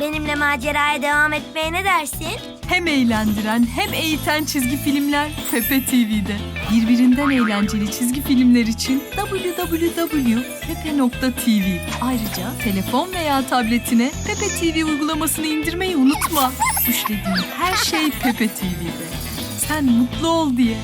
Benimle maceraya devam etmeye ne dersin? Hem eğlendiren hem eğiten çizgi filmler Pepe TV'de. Birbirinden eğlenceli çizgi filmler için www.pepe.tv. Ayrıca telefon veya tabletine Pepe TV uygulamasını indirmeyi unutma. Düşlediğin her şey Pepe TV'de. Sen mutlu ol diye.